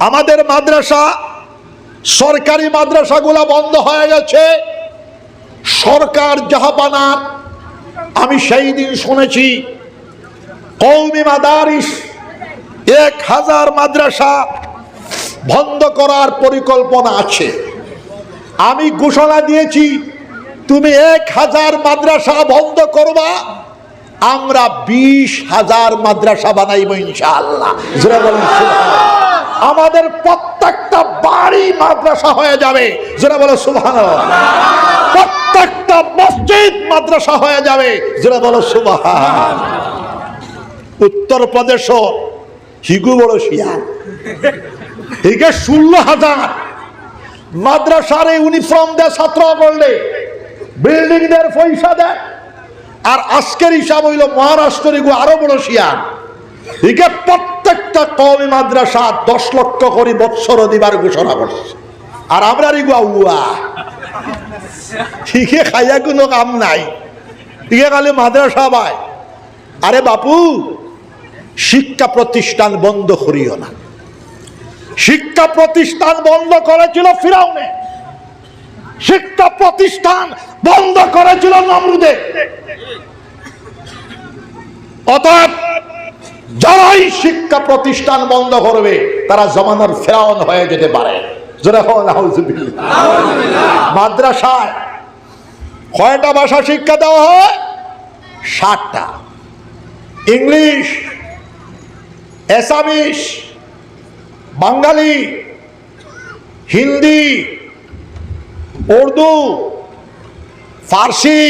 আমাদের মাদ্রাসা, সরকারি মাদ্রাসাগুলো বন্ধ হয়ে গেছে। সরকার জাহাপানার আমি সেই দিন শুনেছি কৌমি মাদারিস, এক হাজার মাদ্রাসা বন্ধ করার পরিকল্পনা আছে। আমি ঘোষণা দিয়েছি, তুমি এক হাজার মাদ্রাসা বন্ধ করবা আমরা বিশ হাজার মাদ্রাসা বানাইব ইনশাআল্লাহ। আমাদের প্রত্যেকটা বাড়ি মাদ্রাসা হয়ে যাবে। যেটা বলো সুবহান প্রত্যেকটা মসজিদ মাদ্রাসা হয়ে যাবে। যেটা বলো সুবহান উত্তর প্রদেশ হিগু বড় শিয়াল। হিগে ষোলো হাজার। মাদ্রাসার ইউনিফর্ম দেয় ছাত্র করলে বিল্ডিং দের পয়সা দেয়। আর আজকের হিসাব হইল মহারাষ্ট্রের এগু আরও বড় একে প্রত্যেকটা কমি মাদ্রাসা দশ লক্ষ করে বৎসর দিবার ঘোষণা করছে। আর আমরা রিগুয়া উয়া ঠিকে খাইয়া কোনো কাম নাই। ঠিকে খালি মাদ্রাসা বাই। আরে বাপু, শিক্ষা প্রতিষ্ঠান বন্ধ করিও না। শিক্ষা প্রতিষ্ঠান বন্ধ করেছিল ফিরাউনে। শিক্ষা প্রতিষ্ঠান বন্ধ করেছিল নমরুদে। অতএব, যারাই শিক্ষা প্রতিষ্ঠান বন্ধ করবে, তারা জমানার ফেরাউন হয়ে যেতে পারে। মাদ্রাসায় কয়টা ভাষা শিক্ষা দেওয়া হয়? ষাটটা। ইংলিশ এসামিস বাঙালি, হিন্দি উর্দু, ফার্সি,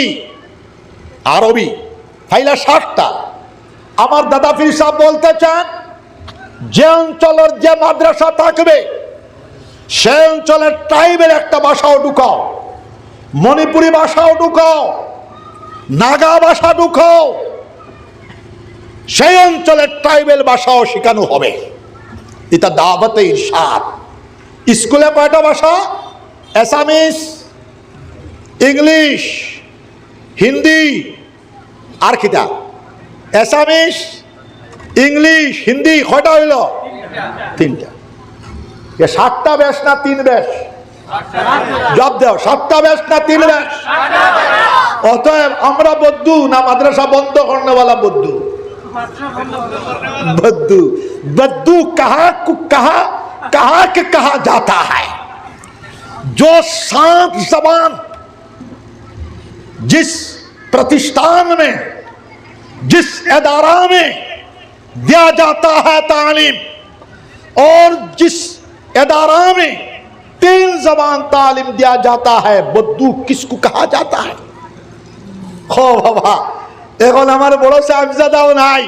আরবি, ফাইলা ষাটটা আমার দাদা ফির সাহেব বলতে চান, যে অঞ্চলের যে মাদ্রাসা থাকবে, সে অঞ্চলের ট্রাইবের একটা ভাষাও ঢুকাও, মণিপুরি ভাষাও ঢুকাও, নাগা ভাষা ঢুকাও, সেই অঞ্চলের ট্রাইবেল ভাষাও শেখানো হবে। এটা দাওয়াতে ইরশাদ। স্কুলে কয়টা ভাষা? অ্যাসামিস ইংলিশ হিন্দি আর কিটা অ্যাসামিস ইংলিশ হিন্দি কয়টা হইল তিনটা এ সাতটা ব্যাস না তিন ব্যাস জব দেও সাতটা ব্যাস না তিন ব্যাস অতএব আমরা বদ্ধু না মাদ্রাসা বন্ধ করনেওয়ালা বদ্ধু बद्दू बद्दू कहा को कहा कहा के कहा जाता है जो सात जबान जिस प्रतिष्ठान में जिस अदारा में दिया जाता है तालीम और जिस अदारा में तीन जबान तालीम दिया जाता है बद्दू किसको कहा जाता है খো বাবা এখন আমার বড় সাহেবজাদাও নাই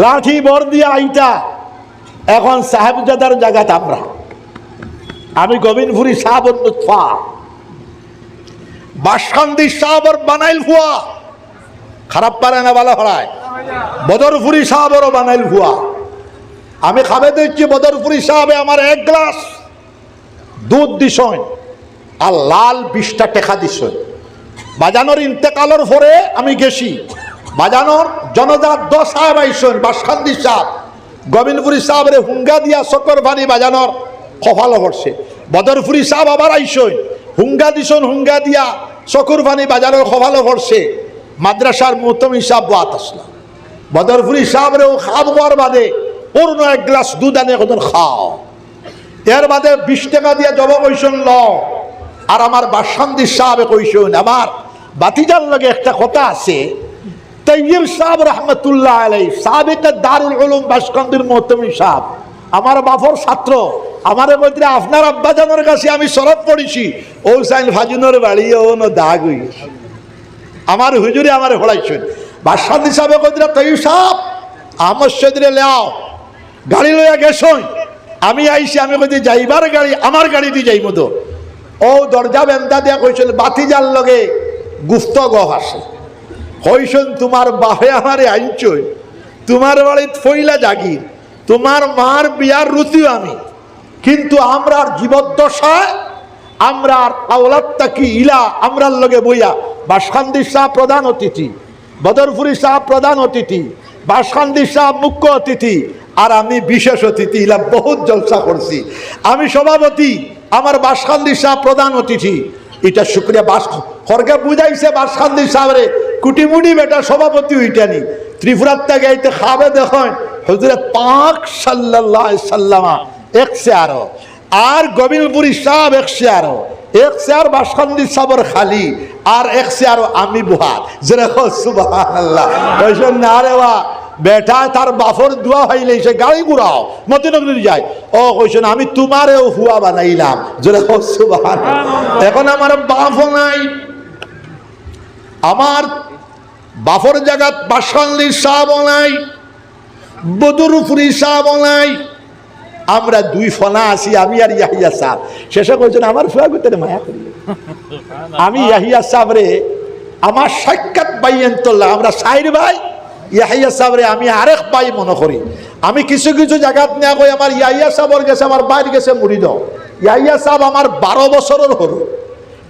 লাঠি বর দিয়ে আইটা এখন সাহেবজাদার জায়গাতে আমরা আমি গোবিন্দপুরি সাহাবর লুৎফা বাসকান্দি সাহাবর বানাইল ফুয়া খারাপ পারে না ভালো হরায় বদরপুরি সাহাবরও বানাইল ফুয়া আমি খাবে দিচ্ছি বদরপুরি সাহাবে আমার এক গ্লাস। দুধ দিছই আর লাল বিশটা টেকা দিছই। বাজানোর ইন্তেকালের পরে আমি গেছি। বাজানোর জনজাত দশ সাহেব আইসন বাসখান্দি সাহেব গোবিন্দপুরি সাহেবের হুঙ্গা দিয়া সকর বাণী বাজানোর কপাল ভরছে বদরপুরি সাহেব আবার আইসন হুঙ্গা দিছন, হুঙ্গা দিয়া চকুর বাণী বাজানোর কপাল ভরছে মাদ্রাসার মতম হিসাব বাত আসলাম বদরপুরি খাব হওয়ার বাদে পূর্ণ এক গ্লাস দুধ আনে কখন খাও। এর বাদে বিশ টাকা দিয়ে জব কইসন ল আর আমার বাসান্দি সাহেব কইসন আমার বাতিজার লগে একটা কথা আছে। তৈয়ব সাহেব রহমতুল্লাহ আলাই সাবেক দারুল উলুম বাসকান্দির মহতমি সাহেব আমার বাফর ছাত্র, আমার বলতে আপনার আব্বাজানের কাছে আমি সরব পড়েছি। ও সাইন ভাজুনের বাড়ি ও দাগ গেছে। আমার হুজুরে আমার হড়াইছেন। বাসান্দি সাহেব কইতে তৈব সাহেব, আমার সেদিনে লেও, গাড়ি লইয়া গেছই। আমি আইছি, আমি কইতে, যাইবার গাড়ি, আমার গাড়িতে যাইব তো। ও দরজা বেন্দা দিয়া কইছিল বাতি যার লগে গুপ্ত গহ আসে কইসন তোমার বাপে আমারে আইনছই তোমার বাড়িত ফইলা জাগির। তোমার মার বিয়ার রুচিও আমি। কিন্তু আমরার জীবদ্দশায়, আমরা আওলাদটা কি ইলা, আমরার লগে বইয়া। বাসখান্দি শাহ প্রধান অতিথি, বদরপুরি শাহ প্রধান অতিথি বাসখান্দি সাহেব মুখ্য অতিথি, আর আমি বিশেষ অতিথি, ইলা বহুত জলসা করছি। আমি সভাপতি, আমার বাসখান্দি সাহেব প্রধান অতিথি। এটা শুক্রিয়া, বাস খড়কে বুঝাইছে বাসখান্দি সাহেবরে কুটিমুটি বেটা সভাপতি ওইটানি ত্রিপুরার থেকে এইতে খাবে দেখেন। হজরত পাক সাল্লাল্লাহ সাল্লামা একশে আরও আর গোবিন্দপুরি সাহেব একশে আরও এক চেয়ার বাসখান্দি সাবর খালি আর এক চেয়ার আমি বুহার। যেরকম সুবাহ ওইসব না রে বা বেটা তার বাফর দোয়া হইলে সে গাড়ি ঘুরাও মতিনগরী যায়। ও কইছেন আমি তোমারেও হুয়া বানাইলাম। যেরকম সুবাহ এখন আমার বাফও নাই। আমার বাফর জায়গাত বাসখান্দির সাহাব নাই বদরুপুরি সাহাব নাই আমরা দুই ফনা আছি আমি আর ইয়াহিয়া সাহ। শেষে কইছেন আমার ফুয়া গুতের মায়া করি। আমি ইয়াহিয়া সাহেব রে আমার সাক্ষাৎ পাইয়েন তোল্লা আমরা সাইর ভাই ইয়াহিয়া সাহেব রে আমি আরেক পাই মনে করি। আমি কিছু কিছু জায়গাত নেওয়া কই আমার ইয়াহিয়া সাহেবর গেছে আমার বাইর গেছে মুড়িদ। ইয়াহিয়া সাহেব আমার বারো বছরের হরু।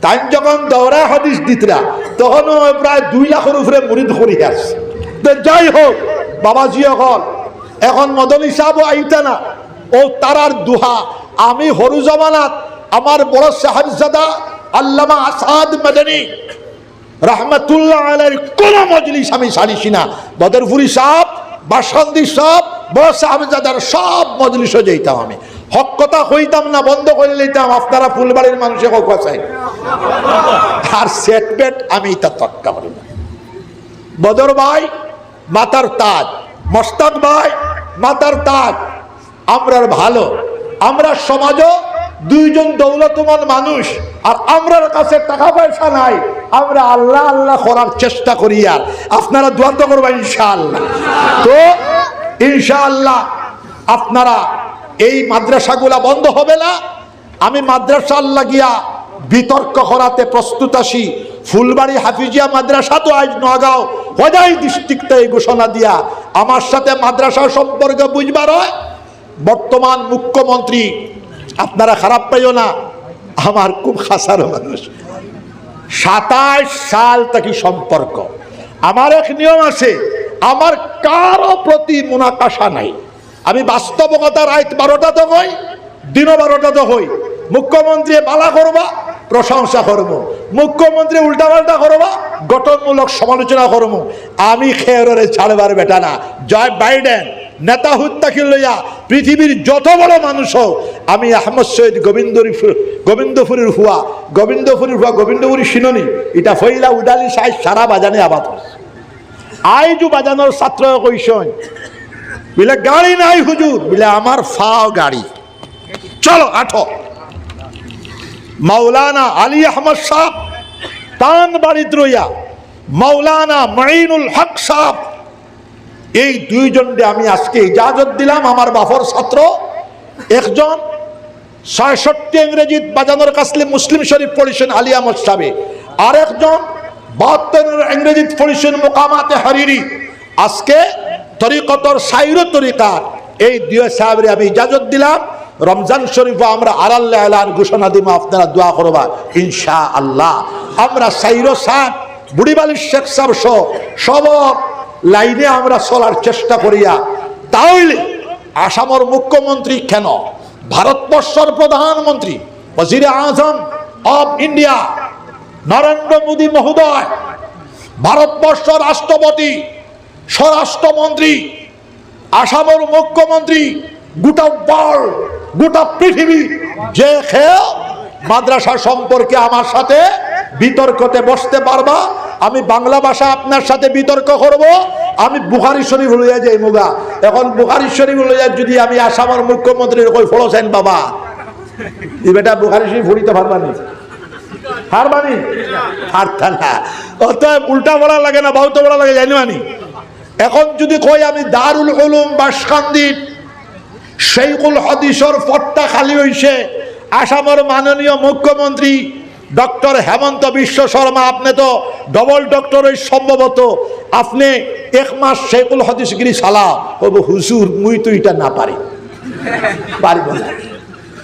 তাই যখন দৌড়া হদিস দিতরা, তখনও প্রায় দুই লাখের উপরে মুড়িদ করি আসছে তো যাই হোক, বাবাজি এখন এখন মদনী আইতা না। ও তারার দুহা, আমি হরু জমানাত আমার বড় সাহেবজাদা আল্লামা আসাদ মাদানী, রহমতুল্লাহ আলের কোন মজলিস আমি সারিছি না। বদরপুরি সাহ বাসন্দি সাহ বড় সাহেবজাদার সব মজলিসও যেতাম আমি। হক কথা হইতাম না, বন্ধ করে লইতাম আপনারা ফুলবাড়ির মানুষে হক আছে আর সেট বেট আমি তা তক্কা করি না। বদর ভাই, মাতার তাজ। মস্তাক ভাই, মাতার তাজ। আমরার ভালো। আমরা সমাজও দুইজন দৌলতমান মানুষ। আর আমরার কাছে টাকা পয়সা নাই। আমরা আল্লাহ আল্লাহ করার চেষ্টা করি আর। আপনারা দোয়া তো করবেন ইনশাআল্লাহ। তো ইনশাআল্লাহ আপনারা এই মাদ্রাসাগুলা বন্ধ হবে না। আমি মাদ্রাসা লাগিয়া বিতর্ক করাতে প্রস্তুত আসি ফুলবাড়ি হাফিজিয়া মাদ্রাসা তো আজ নগাঁও হজাই ডিস্ট্রিক্টে এই ঘোষণা দিয়া আমার সাথে মাদ্রাসা সম্পর্কে বুঝবার হয়। বর্তমান মুখ্যমন্ত্রী, আপনারা খারাপ পাইও না, আমার খুব খাসার মানুষ। সাতাশ সাল থেকে সম্পর্ক। আমার এক নিয়ম আছে, আমার কারও প্রতি মুনাকাশা নাই। আমি বাস্তবতা রাত বারোটা তো হই দিন বারোটা তো হই। মুখ্যমন্ত্রী বালা করবা, প্রশংসা করব মুখ্যমন্ত্রী উল্টাপাল্টা করবা, গঠনমূলক সমালোচনা করব আমি খেয়রে ছাড়বার বেটা না। জয় বাইডেন, নেতা হত্যাকে লইয়া পৃথিবীর যত বড় মানুষ হোক, আমি আহমদ সৈয়দ গোবিন্দরী গোবিন্দপুরীর হুয়া। গোবিন্দপুরীর হুয়া গোবিন্দপুরী শিননি। এটা ফইলা উডালি সাইজ সারা বাজানে আবাদ। আইজু বাজানোর ছাত্র কইসন বলে গাড়ি নাই হুজুর, বলে আমার ফাও গাড়ি। চলো, আঠো। মাওলানা আলী আহমদ সাহ তান বাড়িত রইয়া, মাওলানা মাইনুল হক সাহ এই দুইজনকে আমি আজকে ইজাজত দিলাম, আমার বাফর ছাত্র, একজন ছয়ষট্টি ইংরেজিত বাজানোর কাছলে মুসলিম শরীফ পড়িছেন আলী আহমদ সাহেব আর একজন বাহাত্তরের ইংরেজিত পড়িছেন মোকামাতে হারিরি। আজকে তরিকতর সাইর তরিকার এই দুই সাহেবের আমি ইজাজত দিলাম। রমজান শরীফ আমরা আল্লাহ আল্লাহর ঘোষণা দিব, আপনারা দোয়া করবা ইনশা আল্লাহ আমরা সাইর সাহেব বুড়িবালির শেখ সাহেব সহ সব লাইনে আমরা চলার চেষ্টা করিয়া, তাহলে আসামর মুখ্যমন্ত্রী কেন? ভারতবর্ষর প্রধানমন্ত্রী ওজির আজম অফ ইন্ডিয়া, নরেন্দ্র মোদী মহোদয়, ভারতবর্ষ রাষ্ট্রপতি স্বরাষ্ট্রমন্ত্রী, আসামের মুখ্যমন্ত্রী, গোটা ওয়ার্ল্ড গোটা পৃথিবী যে খেয়ে মাদ্রাসা সম্পর্কে আমার সাথে বিতর্কতে বসতে পারবা, আমি বাংলা ভাষা আপনার সাথে বিতর্ক করব, আমি বুখারি শরীফ লইয়া যাই মুগা। এখন বুখারি শরীফ লইয়া যদি আমি আসামের মুখ্যমন্ত্রীর কই ফলছেন বাবা? এই বেটা বুখারি শরীফ ফুড়িতে পারবানি হারবানি হারতা না? অতএব উল্টা বলা লাগে না, বহুত বলা লাগে জানি মানি এখন যদি কই আমি দারুল উলুম বাসকান্দির সেইকুল হদিসর পট্টা খালি হইছে, আসামের মাননীয় মুখ্যমন্ত্রী ডক্টর হেমন্ত বিশ্ব শর্মা, আপনি তো ডবল ডক্টর ওই সম্ভবত। আপনি এক মাস শেখুল হদিসগিরি সালা। কব হুজুর, মুই তো এটা না পারি। পারিব না।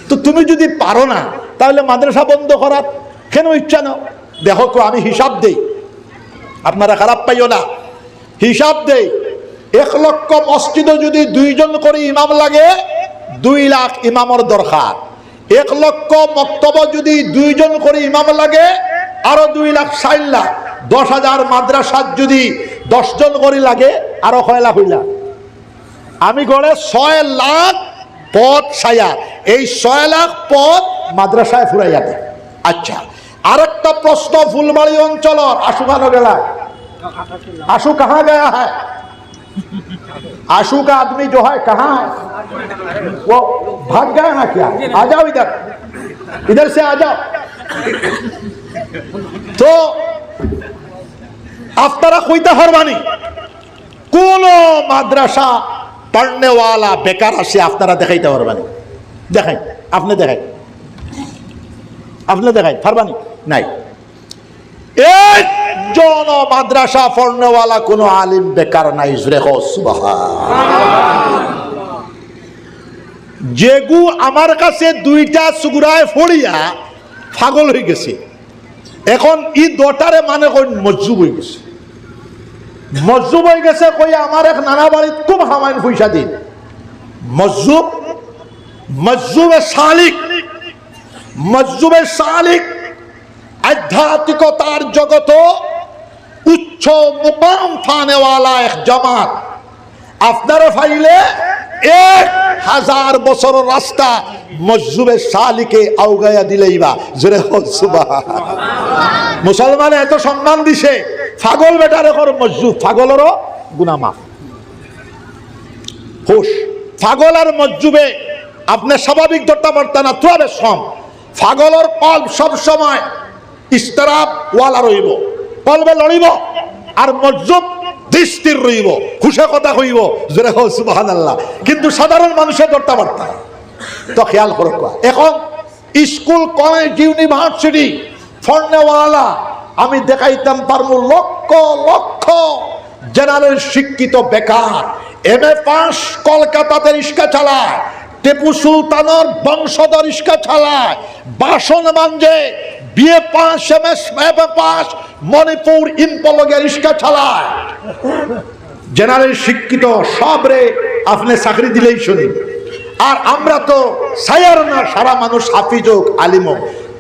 তো তুমি যদি পারো না, তাহলে মাদ্রাসা বন্ধ করার কেন ইচ্ছা নাও? দেখো আমি হিসাব দেই। আপনারা খারাপ পাইও না। হিসাব দেই। এক লক্ষ মসজিদে যদি দুইজন করে ইমাম লাগে, দুই লাখ ইমামর দরকার। এক লক্ষ মক্তব যদি দুইজন করে ইমাম লাগে, আরও দুই লাখ ষাট লাখ। দশ হাজার মাদ্রাসার যদি দশজন করে লাগে, আরও কয় লাখ হইলা? আমি গড়ে ছয় লাখ পদ সায়া এই ছয় লাখ পদ মাদ্রাসায় ফুরাইয়া দেয়। আচ্ছা আরেকটা প্রশ্ন ফুলবাড়ি অঞ্চলর আশু কানো গেলা आशु कहाँ गया है आशु का आदमी जो है कहाँ है वो भाग गया ना क्या आ जाओ इधर इधर से आ जाओ তো আপনারা কইতে পারবানি কোন মাদ্রাসা পড়নেওয়ালা বেকার আছে আপনারা দেখাইতে পারবানি দেখাই আপনি দেখাই আপনি দেখাই পারবানি নাই একজন মাদ্রাসা পড়নেওয়ালা কোন আলিম বেকার নাই যেগু আমার কাছে দুইটা সুগুরায় ফড়িয়া পাগল হয়ে গেছে। এখন ই দটারে মানে কই মজ্জুব হয়ে গেছে। মজ্জুব হয়ে গেছে কই আমার এক নানা বাড়িত খুব হামাইন পয়সা দিন। মজ্জুব মজ্জুবে শালিক মজ্জুবে শালিক আধ্যাত্মিকতার জগত উচ্চ মুকাম থানেওয়ালা এক জামাত। আপনারা ফাইলে এক হাজার বছর রাস্তা মসজুবে শালিকে আউগাইয়া দিলেই বা। জোরে মুসলমান এত সম্মান দিছে, ফাগল বেটারে কর মসজুদ, ফাগলেরও গুনামাফ। হুশ, ফাগল আর মজ্জুবে আপনি স্বাভাবিক ধরতে পারতেন না তুয়াবে সম ফাগলর কল্প সব সময় ইস্তারাব ওয়ালা রইব। কলবে লড়িব আর মজ্জুব দৃষ্টির রইব। খুশে কথা কইব, জোরে হো সুবাহান আল্লাহ কিন্তু সাধারণ মানুষের ধরতে পারত না। তো খেয়াল করো এখন স্কুল, কলেজ, ইউনিভার্সিটি ফর্নেওয়ালা আমি দেখাইতাম পারব লক্ষ লক্ষ জেনারেল শিক্ষিত বেকার। এম এ পাস কলকাতাতে রিক্সা চালায়, টেপু সুলতানের বংশধর রিক্সা চালায়, বাসন মাঞ্জে বিয়ে pass M S pass Manipur ইম্পলগে রিক্সা চালায় জেনারেল শিক্ষিত সব রে আপনি চাকরি দিলেই শুনি। আর আমরা তো সায়ার না, সারা মানুষ হাফিজ হোক আলিম।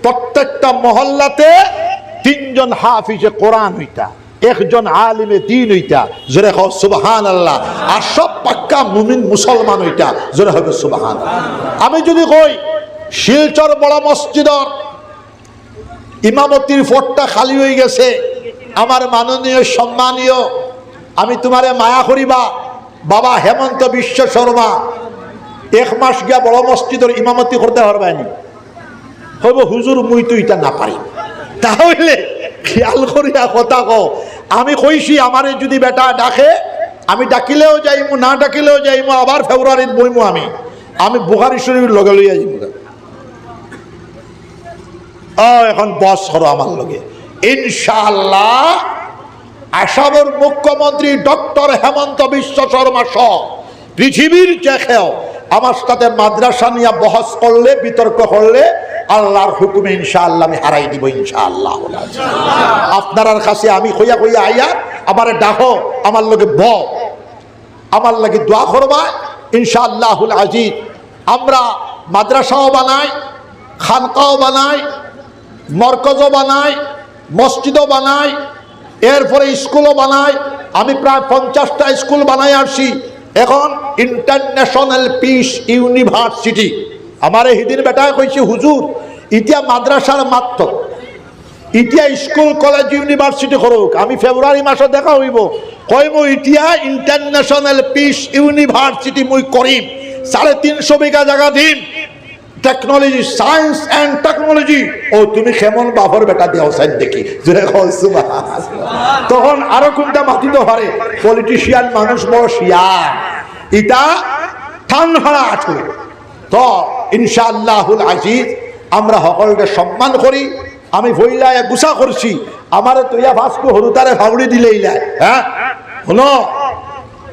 প্রত্যেকটা মহল্লাতে তিনজন হাফিজে কোরআন হইতা, একজন আলিমে দিন হইতা, জোরে হোক সুবাহান আল্লাহ আর সব পাক্কা মুমিন মুসলমান হইতা, জোরে হবে সুবাহান আমি যদি কই, শিলচর বড় মসজিদর ইমামতির ফোটটা খালি হয়ে গেছে। আমার মাননীয়, সম্মানীয়, আমি তোমারে মায়া করিবা। বাবা হেমন্ত বিশ্ব শর্মা, এক মাস গিয়া বড় মসজিদের ইমামতি করতে পারবানি হইব, হুজুর, মুই তো ইটা না পারি। তাহলে খেয়াল করিয়া কথা কো আমি কইছি, আমারে যদি বেটা ডাকে, আমি ডাকিলেও যাইমু, না ডাকিলেও যাইমু, আবার ফেব্রুয়ারিত বইমু আমি। আমি বুহারি শরীফ লগে লইয়া যাইমু ও এখন বস করো আমার লগে। ইনশাআল্লাহ আসামের মুখ্যমন্ত্রী ডক্টর হেমন্ত বিশ্ব শর্মা সহ পৃথিবীর চেখেও আমার সাথে মাদ্রাসা নিয়ে বহস করলে, বিতর্ক করলে আল্লাহর হুকুমে ইনশাআল্লাহ আমি হারাই দিব ইনশাআল্লাহ। আপনার কাছে আমি কইয়া কইয়া আইয়া আমার ডাকো, আমার লগে ব। আমার লাগে দোয়া করবা, ইনশাআল্লাহুল আজিজ। আমরা মাদ্রাসাও বানাই, খানকাও বানাই মরকজও বানাই মসজিদও বানাই এরপরে স্কুলও বানাই আমি প্রায় পঞ্চাশটা স্কুল বানাই আসছি। এখন ইন্টারন্যাশনাল পিস ইউনিভার্সিটি। আমার হিদিন বেটায় কইছি, হুজুর, ইতিয়া মাদ্রাসার মাত্র। ইতিয়া স্কুল, কলেজ, ইউনিভার্সিটি করুক। আমি ফেব্রুয়ারি মাসে দেখা হইব। কইমু, ইতিয়া ইন্টারন্যাশনাল পিস ইউনিভার্সিটি মুই করিম। সাড়ে তিনশো বিঘা জায়গা দিন টেকনোলজি সায়েন্স অ্যান্ড টেকনোলজি ও, তুমি কেমন বাবর বেটা দেও, সাইন দেখি। তখন আরও কোনটা মাতিতে পারে? পলিটিশিয়ান মানুষ বড় শিয়ার ইটা থান ভাড়া আঠু তো, ইনশাআল্লাহুল আজিজ, আমরা সকলকে সম্মান করি। আমি ভইলায় গুসা করছি। আমারে তৈয়া ভাস্কু হরুতারে ভাবড়ি দিলেই লাই। হ্যাঁ? শুনো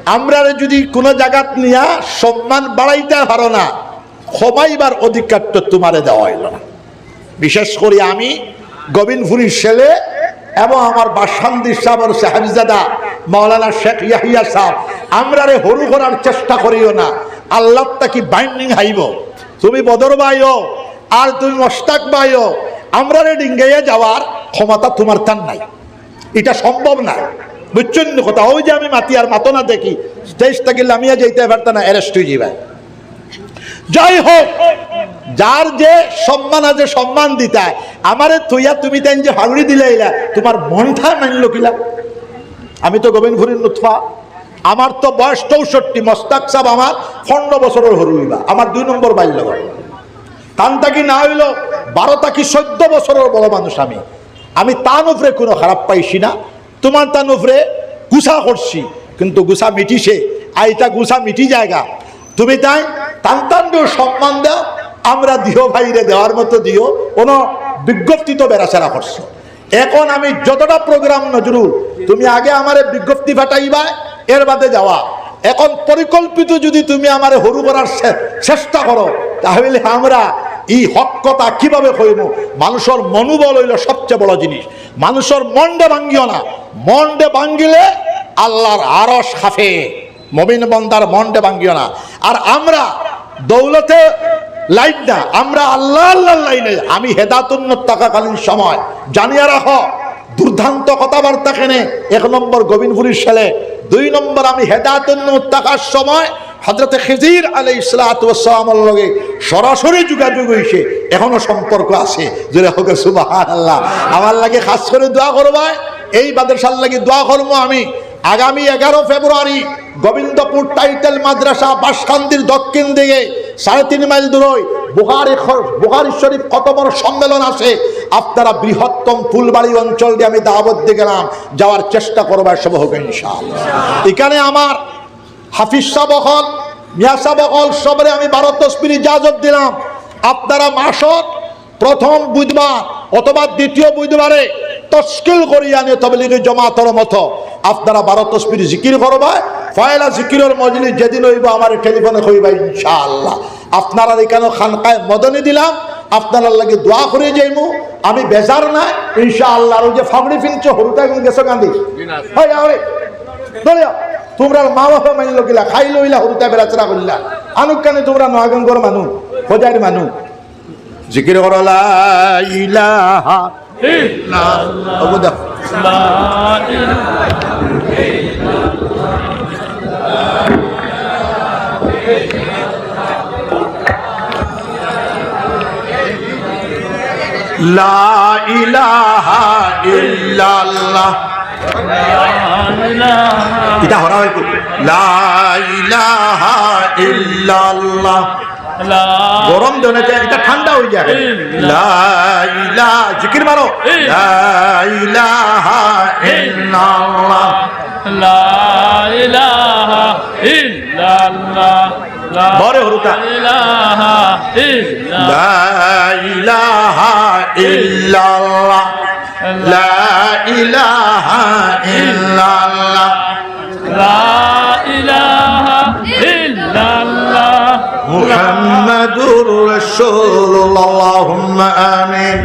আমরা যদি কোনো জায়গাত নিয়া সম্মান বাড়াইতে পারো না ক্ষমাইবার অধিকার তো তোমারে দেওয়া হইল না। বিশেষ করে আমি গোবিন্দপুরীর ছেলে এবং আমার বাসান্দি সাহেব সাহেবজাদা শেখ ইয়াহিয়া সাহেব আমরা রে হরু করার চেষ্টা করিও না। আল্লাহ তাকি বাইন্ডিং হাইব। তুমি বদর বাইও আর তুমি মস্তাক বাইও আমরা রে ডিঙ্গাইয়া যাওয়ার ক্ষমতা তোমার তার নাই। এটা সম্ভব না। বুঝছেন কথা? ওই যে আমি মাতি আর মাতো না দেখি স্টেজ থেকে লামিয়া যাইতে পারতাম না অ্যারেস্ট হয়ে যাবে যাই হোক। যার যে সম্মান আছে, সম্মান দিতা আমারে থইয়া তুমি তাই যে হাগুড়ি দিলে এলা, তোমার মনটা মানলো কিলা? আমি তো গোবিন্দপুরীর নুৎফা আমার তো বয়স চৌষট্টি, মস্তাক সাহ আমার পনেরো বছরের হরুইবা আমার দুই নম্বর বাল্য তান তাকি না হইল বারো তাকি চোদ্দ বছরের বড় মানুষ আমি। আমি তান উপরে কোনো খারাপ পাইছি না। তোমার তান উপরে গুছা করছি। কিন্তু গুছা মিটিছে। আইটা গুছা মিটি জায়গা। তুমি তাই টান সম্মান দাও, আমরা দিও ভাইরে দেওয়ার মতো দিও কোনো বিজ্ঞপ্তি তো বেড়াচেরা করছ। এখন আমি যতটা প্রোগ্রাম নজরুল, তুমি আগে আমারে বিজ্ঞপ্তি ফাটাইবা, এর বাদে যাওয়া। এখন পরিকল্পিত যদি তুমি আমারে হরু করার চেষ্টা করো, তাহলে আমরা এই হক কথা কীভাবে কইব মানুষের মনোবল হইল সবচেয়ে বড় জিনিস। মানুষের মন্ডে ভাঙ্গিও না। মন্ডে ভাঙ্গিলে আল্লাহর আরস খাফে মমিন বন্দার মন্ডে ভাঙ্গিও না। আর আমরা দৌলতে লাইন না, আমরা আল্লাহ আল্লাহ লাইনে, আমি হেদাতুন্নত থাকাকালীন সময়। জানিয়ে রাখো দুর্দান্ত কথাবার্তা কেনে, এক নম্বর গোবিন্দপুরীর ছেলে, দুই নম্বর আমি হেদাতুন্নত থাকার সময় হজরতে খেজির আলাই ইসলাতামের লগে সরাসরি যোগাযোগ হয়েছে এখনও সম্পর্ক আছে। যেটা হোক সুবাহ আল্লাহ আমার লাগে খাস করে দোয়া করবা এই বাদরসার লাগে দোয়া করব আমি। আগামী এগারো ফেব্রুয়ারি গোবিন্দপুর টাইটেল মাদ্রাসা বাসকান্দির দক্ষিণ দিকে সাড়ে তিন মাইল দূরই বুহারি বুহারি শরীফ কত বড় সম্মেলন আছে? আপনারা বৃহত্তম ফুলবাড়ি অঞ্চল দিয়ে আমি দাওয়াত দিয়ে গেলাম। যাওয়ার চেষ্টা করবার সব হোক এখানে আমার হাফিজ সাহ বহল মিয়া সাহ বহল সবরে আমি বারো তসবির ইজাজত দিলাম। আপনারা মাসত প্রথম বুধবার অথবা দ্বিতীয় বুধবারে তস্কিল করিয়া নিয়ে তবলিগি জমাতর মতো। আপনারা বারো তসবির জিকির করবা ফয়লা জিকিরের মজলি যেদিন হইব আমার টেলিফোনে কইবা, ইনশাআল্লাহ। আপনারা এখানে খানকায় মদনে দিলাম আপনারা লাগে দোয়া করে যাইমু। আমি বেজার না, ইনশাআল্লাহ। ওই যে ফাবড়ি ফিনছো হরুটা এখন গেছো গান্ধী? তোমরা মা বাবা মানিল কিলা খাই লইলা হরুতা বেড়াচরা করলা। আনুক কানে তোমরা নয়াগঙ্গর মানুষ খোঁজাইর মানুষ জিকির করো, লা ইলাহা ওগো দেখো লা ইলাহা ইল্লাল্লাহ এটা হরা হয় লা ইলাহা ইল্লাল্লাহ। গরম দেনে এটা ঠান্ডা হয়ে যায় লা ইলাহা জিকির মারো। লা ইলাহা ইল্লাল্লাহ। বরে হরুতা লা ইলাহা ইল্লাল্লাহ। লা ইল্লাল্লাহ মুহাম্মাদুর রাসূলুল্লাহ আল্লাহুম্মা আমিন।